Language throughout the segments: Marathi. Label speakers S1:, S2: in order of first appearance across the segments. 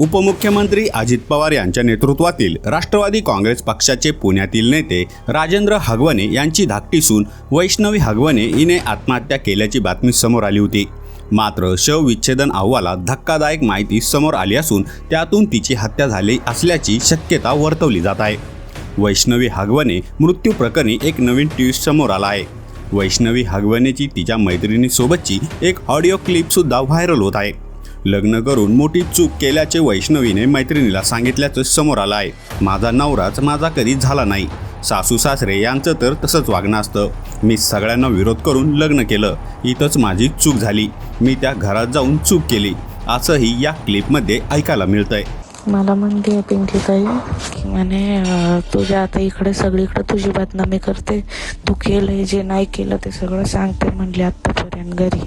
S1: उपमुख्यमंत्री अजित पवार यांच्या नेतृत्वातील राष्ट्रवादी काँग्रेस पक्षाचे पुण्यातील नेते राजेंद्र हगवणे यांची धाकटी सून वैष्णवी हगवणे हिने आत्महत्या केल्याची बातमी समोर आली होती. मात्र शवविच्छेदन अहवालात धक्कादायक माहिती समोर आली असून त्यातून तिची हत्या झाली असल्याची शक्यता वर्तवली जात आहे. वैष्णवी हगवणे मृत्यू प्रकरणी एक नवीन ट्विस्ट समोर आला आहे. वैष्णवी हगवणेची तिच्या मैत्रिणीसोबतची एक ऑडिओ क्लिपसुद्धा व्हायरल होत आहे. लग्न करून मोठी चूक केल्याचे वैष्णवीने मैत्रिणीला सांगितल्याचं समोर आलं आहे माझा नवराच माझा कधी झाला नाही. सासू सासरे यांचं तर तसंच वागणं असतं. मी सगळ्यांना विरोध करून लग्न केलं. इथंच माझी चूक झाली. मी त्या घरात जाऊन चूक केली. असंही या क्लिपमध्ये ऐकायला मिळतंय.
S2: मला म्हणते पिंकी ताई की म्हणे तुझ्या आता इकडे सगळीकडे तुझी बदनामी करते. तू केलंय जे नाही केलं ते सगळं सांगते म्हणले आत्तापर्यंत घरी.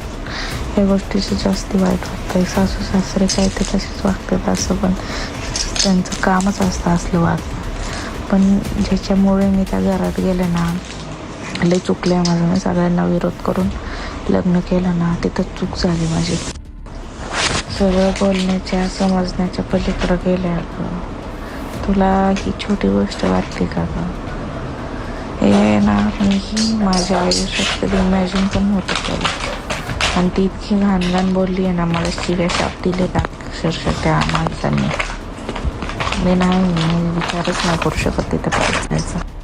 S2: या गोष्टीचं जास्त वाईट वाटतंय सासू सासरे काय ते तसेच वागतात असं पण त्यांचं कामच असतं असलं वागणं. पण ज्याच्यामुळे मी त्या घरात गेले ना लय चुकले माझं. मी सगळ्यांना विरोध करून लग्न केलं ना तिथं चूक झाली माझी. सगळं बोलण्याच्या समजण्याच्या पलीकडं गेल्या गं तुला ही छोटी गोष्ट वाटते का गं? हे ना मी माझ्या आयुष्यात कधी इमॅजिन पण होतं केलं आणि ती इतकी घाण घाण बोलली आहे ना मला शिव्या शाप दिले. ना अक्षरशः त्या माणसांनी. मी नाही मी विचारच नाही करू शकत तिथं पाहिजे